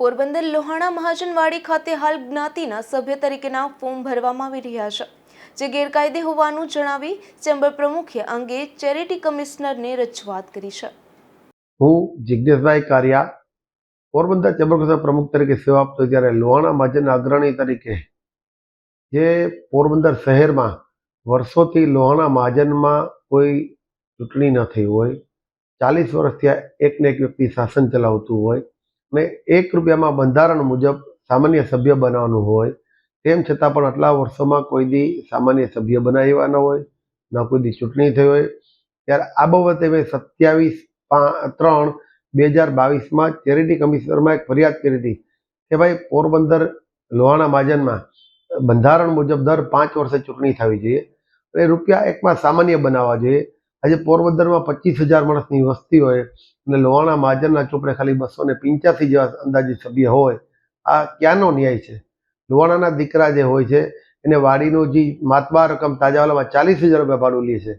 પોરબંદર લોહાણા મહાજનવાડી ખાતે હાલ જ્ઞાતિના સભ્ય તરીકેના ફોર્મ ભરવામાં આવી રહ્યા છે, જે ગેરકાયદે હોવાનું જણાવી ચેમ્બર પ્રમુખે અંગે ચેરિટી કમિશનરને રજૂઆત કરી છે. હું જિજ્ઞેશભાઈ કારિયા, પોરબંદર ચેમ્બર પ્રમુખ તરીકે સેવા આપતો ત્યારે લોહાણા મહાજન અગ્રણી તરીકે, જે પોરબંદર શહેરમાં વર્ષોથી લોહાણા મહાજનમાં કોઈ ચૂંટણી ન થઈ હોય, ચાલીસ વર્ષથી એકને એક એક વ્યક્તિ શાસન ચલાવતું હોય અને એક રૂપિયામાં બંધારણ મુજબ સામાન્ય સભ્ય બનાવવાનું હોય, તેમ છતાં પણ આટલા વર્ષોમાં કોઈ દી સામાન્ય સભ્ય બનાવ્યા ન હોય, ન કોઈ દી ચૂંટણી થઈ હોય. ત્યારે આ બાબતે મેં સત્યાવીસ ત્રણ બે હજાર બાવીસમાં ચેરિટી કમિશનરમાં એક ફરિયાદ કરી હતી કે ભાઈ, પોરબંદર લોહાણા મહાજનમાં બંધારણ મુજબ દર પાંચ વર્ષે ચૂંટણી થવી જોઈએ અને રૂપિયા એકમાં સામાન્ય બનાવવા જોઈએ. આજે પોરબંદરમાં પચીસ હજાર માણસની વસ્તી હોય અને લોહાણા મહાજનના ચોપડે ખાલી બસો ને પિંચ્યાસી જેવા અંદાજે સભ્ય હોય, આ ક્યાંનો ન્યાય છે? લોહાણાના દીકરા જે હોય છે, એને વાડીનું જે માતબા રકમ તાજાવાલામાં ચાલીસ હજાર રૂપિયા ભાડું લે છે.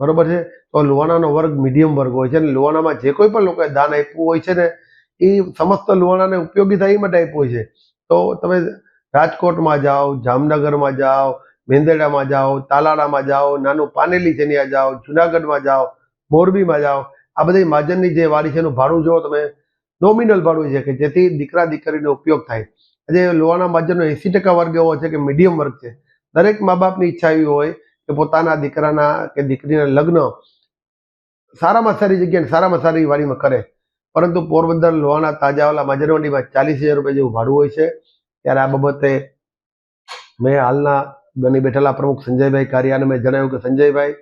બરોબર છે? તો લોહાણાનો વર્ગ મીડિયમ વર્ગ હોય છે અને લોહાણામાં જે કોઈ પણ લોકોએ દાન આપ્યું હોય છે ને, એ સમસ્ત લોહાણાને ઉપયોગી થાય એ માટે આપ્યું હોય છે. તો તમે રાજકોટમાં જાઓ, જામનગરમાં જાઓ મેંદરડામાં જાઓ, તાલાળામાં જાઓ, નાનું પાનેલી છે ત્યાં જાઓ, જુનાગઢમાં જાઓ, મોરબીમાં જાઓ આ બધી માજનની જે વાડી છે એનું ભાડું જો તમે નોમિનલ ભાડું છે કે જેથી દીકરા દીકરીનો ઉપયોગ થાય. આજે લોહાના માજનનો એંસી ટકા વર્ગ એવો છે કે મીડિયમ વર્ગ છે. દરેક મા બાપની ઈચ્છા એવી હોય કે પોતાના દીકરાના કે દીકરીના લગ્ન સારામાં સારી જગ્યાએ સારામાં સારી વાડીમાં કરે. પરંતુ પોરબંદર લોહાના તાજાવાલા માજરવંડીમાં ચાલીસ હજાર રૂપિયા જેવું ભાડું હોય છે. ત્યારે આ બાબતે મેં હાલના બની બેઠેલા પ્રમુખ સંજયભાઈ કારિયાને મેં જણાવ્યું કે સંજયભાઈ,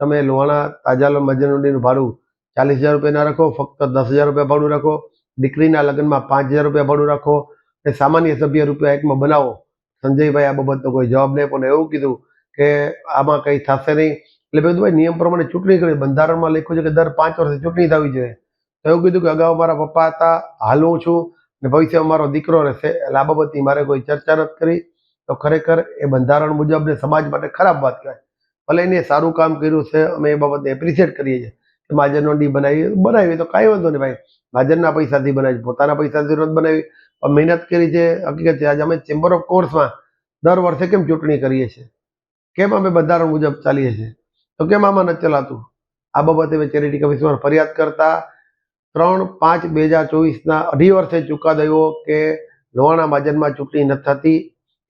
તમે લોહાણા તાજાવાલા માજરવંડીનું ભાડું ચાલીસ હજાર રૂપિયા ના રાખો, ફક્ત દસ હજાર રૂપિયા ભાડું રાખો, દીકરીના લગ્નમાં પાંચ હજાર રૂપિયા ભાડું રાખો એ સામાન્ય સભ્ય રૂપિયા એકમાં બનાવો. સંજયભાઈ આ બાબતનો કોઈ જવાબ નહીં પણ એવું કીધું કે આમાં કંઈ થશે નહીં. એટલે ભાઈ, નિયમ પ્રમાણે ચૂંટણી કરી. બંધારણમાં લખ્યું છે કે દર પાંચ વર્ષે ચૂંટણી થવી જોઈએ તો એવું કીધું કે અગાઉ મારા પપ્પા હતા, હાલ હું છું ને ભવિષ્યમાં મારો દીકરો રહેશે. એટલે આ બાબતની મારે કોઈ ચર્ચા નથી કરી. તો ખરેખર એ બંધારણ મુજબ ને સમાજ માટે ખરાબ વાત કહેવાય. ભલે એને સારું કામ કર્યું છે, અમે એ બાબતને એપ્રિશિએટ કરીએ છીએ. કે મહાજનનો ડી બનાવી બનાવી તો કાંઈ વાંધો નહીં ભાઈ. મહાજનના પૈસાથી બનાવી, પોતાના પૈસાથી રોજ બનાવી. પણ મહેનત કરી છે, હકીકત છે, આજે અમે ચેમ્બર ઓફ કોર્સમાં દર વર્ષે કેમ ચૂંટણી કરીએ છીએ? કેમ અમે બંધારણ મુજબ ચાલીએ છીએ? તો કેમ આમાં નથી ચલાતું? આ બાબતે મેં ચેરિટી કમિશનર ફરિયાદ કરતા ત્રણ પાંચ બે હજાર ચોવીસના અઢી વર્ષે ચુકાદો આવ્યો કે લોહાણા માજનમાં ચૂંટણી નથી થતી.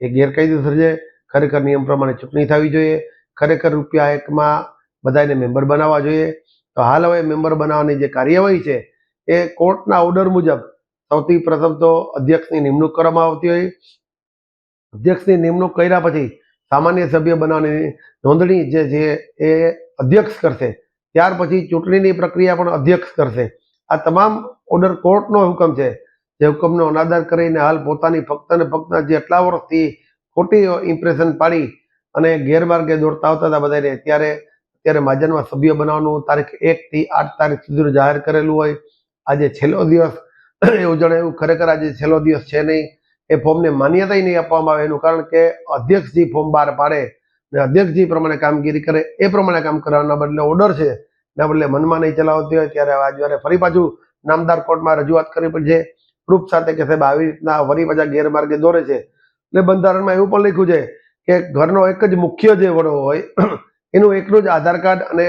એ ગેરકાયદેસર છે. ખરેખર નિયમ પ્રમાણે ચૂંટણી થવી જોઈએ. ખરેખર રૂપિયા એકમાં બધાને મેમ્બર બનાવવા જોઈએ. તો હાલ હવે મેમ્બર બનાવવાની જે કાર્યવાહી છે, એ કોર્ટના ઓર્ડર મુજબ સૌથી પ્રથમ તો અધ્યક્ષની નિમણૂક કરવામાં આવતી હોય. અધ્યક્ષની નિમણૂક કર્યા પછી સામાન્ય સભ્ય બનાવવાની નોંધણી જે છે એ અધ્યક્ષ કરશે. ત્યાર પછી ચૂંટણીની પ્રક્રિયા પણ અધ્યક્ષ કરશે. આ તમામ ઓર્ડર કોર્ટનો હુકમ છે. જે હુકમનો અનાદર કરીને હાલ પોતાની ફક્ત ને ફક્ત જે એટલા વર્ષથી ખોટી ઇમ્પ્રેશન પાડી અને ગેરમાર્ગે દોડતા આવતા હતા બધાને, ત્યારે અત્યારે મહાજનમાં સભ્ય બનાવવાનું તારીખ એક થી આઠ તારીખ સુધી જાહેર કરેલું હોય. આજે છેલ્લો દિવસ એવું જણાવ્યું ખરેખર આજે છેલ્લો દિવસ છે નહીં. એ ફોર્મને માન્યતા નહીં આપવામાં આવે એનું કારણ કે અધ્યક્ષજી ફોર્મ બહાર પાડે ને અધ્યક્ષજી પ્રમાણે કામગીરી કરે એ પ્રમાણે કામ કરવાના બદલે ઓર્ડર છે. એના બદલે મનમાં નહીં ચલાવતી હોય ત્યારે આજે ફરી પાછું નામદાર કોર્ટમાં રજૂઆત કરવી પડશે. પ્રૂફ સાથે કે સાહેબ આવી રીતના ફરી પાછા ગેરમાર્ગે દોરે છે. એટલે બંધારણમાં એવું પણ લખ્યું છે કે ઘરનો એક જ મુખ્ય જે વડો હોય એનું એકનું જ આધાર કાર્ડ અને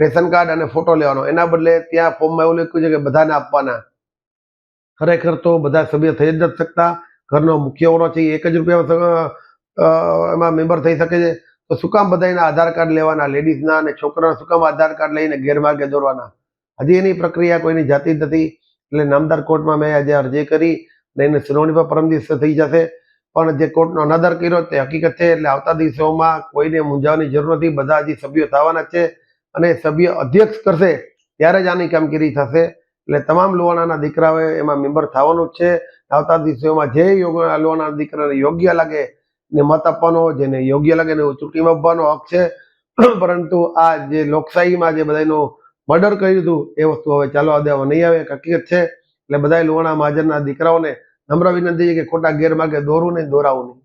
રેશન કાર્ડ અને ફોટો લેવાનો. એના બદલે ત્યાં ફોર્મમાં એવું લખ્યું છે કે બધાને આપવાના. ખરેખર તો બધા સભ્ય થઈ જ નથી શકતા. ઘરનો મુખ્ય ઓનો છે એક જ રૂપિયા એમાં મેમ્બર થઈ શકે છે. તો શું કામ બધા એના આધાર કાર્ડ લેવાના? લેડીઝના અને છોકરાના શું કામ આધાર કાર્ડ લઈને ગેરમાર્ગે દોરવાના? હજી એની પ્રક્રિયા કોઈની જાતી નથી. એટલે નામદાર કોર્ટમાં મેં આજે અરજી કરી અને એની સુનાવણી પર પરમ થઈ જશે. પણ જે કોર્ટનો અનાદર કર્યો તે હકીકત છે એટલે આવતા દિવસોમાં કોઈને મૂંઝાવાની જરૂર નથી. બધા હજી સભ્યો થવાના છે અને સભ્ય અધ્યક્ષ કરશે ત્યારે જ આની કામગીરી થશે. એટલે તમામ લુવાણાના દીકરાઓએ એમાં મેમ્બર થવાનું જ છે. આવતા દિવસોમાં જે લુવાણાના દીકરાને યોગ્ય લાગે ને મત આપવાનો, જેને યોગ્ય લાગે ને ચૂંટણીમાં આપવાનો હક છે. પરંતુ આ જે લોકશાહીમાં જે બધાનું મર્ડર કર્યું હતું એ વસ્તુ હવે ચાલો દેવા નહીં આવે હકીકત છે. એટલે બધા લુવાણા મહાજનના દીકરાઓને નમ્ર વિનંતી છે કે ખોટા ગેરમાર્ગે દોરું નહીં દોરાવું નહીં.